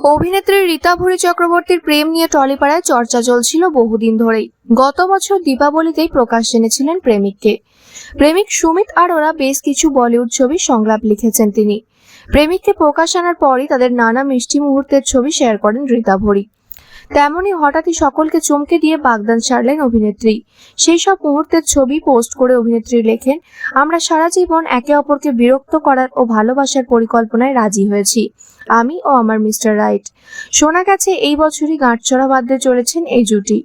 অভিনেত্রী রীতা ভুরি চক্রবর্তীর প্রেম নিয়ে টলিপাড়ায় চর্চা চলছিল বহুদিন ধরেই। গত বছর দীপাবলিতেই প্রকাশ জেনেছিলেন প্রেমিককে। প্রেমিক সুমিত আরোরা বেশ কিছু বলিউড ছবির সংলাপ লিখেছেন তিনি। প্রেমিককে প্রকাশ আনার পরই তাদের নানা মিষ্টি মুহূর্তের ছবি শেয়ার করেন রীতা ভরি। তেমনই হঠাৎই সকলকে চমকে দিয়ে বাগদান ছাড়লেন অভিনেত্রী। সেই সব মুহূর্তের ছবি পোস্ট করে অভিনেত্রী লেখেন, আমরা সারা জীবন একে অপরকে বিরক্ত করার ও ভালোবাসার পরিকল্পনায় রাজি হয়েছি। আমি ও আমার মিস্টার রাইট। শোনা গেছে এই বছরই গাঁটছড়া বাঁধতে চলেছেন এই জুটি।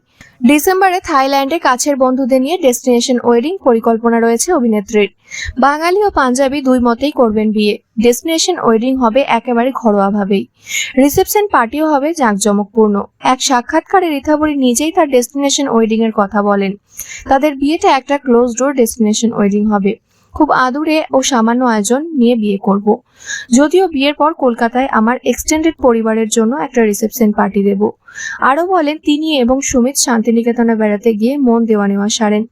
ডিসেম্বরে থাইল্যান্ডে কাছের বন্ধুদের নিয়ে ডেস্টিনেশন ওয়েডিং পরিকল্পনা রয়েছে অভিনেত্রীর। বাঙালি ও পাঞ্জাবি দুই মতেই করবেন বিয়ে। ডেস্টিনেশন ওয়েডিং হবে একেবারে ঘরোয়াভাবেই। রিসেপশন পার্টিও হবে জাঁকজমকপূর্ণ। এক সাক্ষাৎকারে রিথাবরী নিজেই তার ডেস্টিনেশন ওয়েডিং এর কথা বলেন। তাদের বিয়েটা একটা ক্লোজ ডোর ডেস্টিনেশন ওয়েডিং হবে। খুব আদুরে ও সামান্য আয়োজন নিয়ে বিয়ে করব। যদিও বিয়ের পর কলকাতায় আমার এক্সটেন্ডেড পরিবারের জন্য একটা রিসেপশন পার্টি দেব। আরও বলেন, তিনি এবং সুমিত শান্তিনিকেতনে বেড়াতে গিয়ে মন দেওয়া নেওয়া সারেন।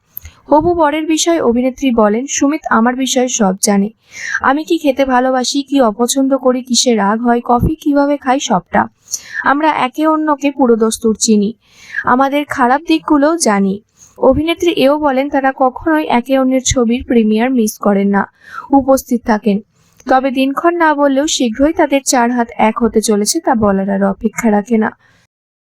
হবু বরের বিষয়ে অভিনেত্রী বলেন, সুমিত আমার বিষয়ে সব জানে। আমি কি খেতে ভালোবাসি, কি অপছন্দ করি, কিসে রাগ হয়, কফি কীভাবে খাই সবটা। আমরা একে অন্যকে পুরো দস্তুর চিনি। আমাদের খারাপ দিকগুলোও জানি। অভিনেত্রী এও বলেন, তারা কখনোই একে অন্যের ছবির প্রিমিয়ার মিস করেন না, উপস্থিত থাকেন। তবে দিনক্ষণ না বললেও শীঘ্রই তাদের চার হাত এক হতে চলেছে, তা বলার আর অপেক্ষা রাখে না।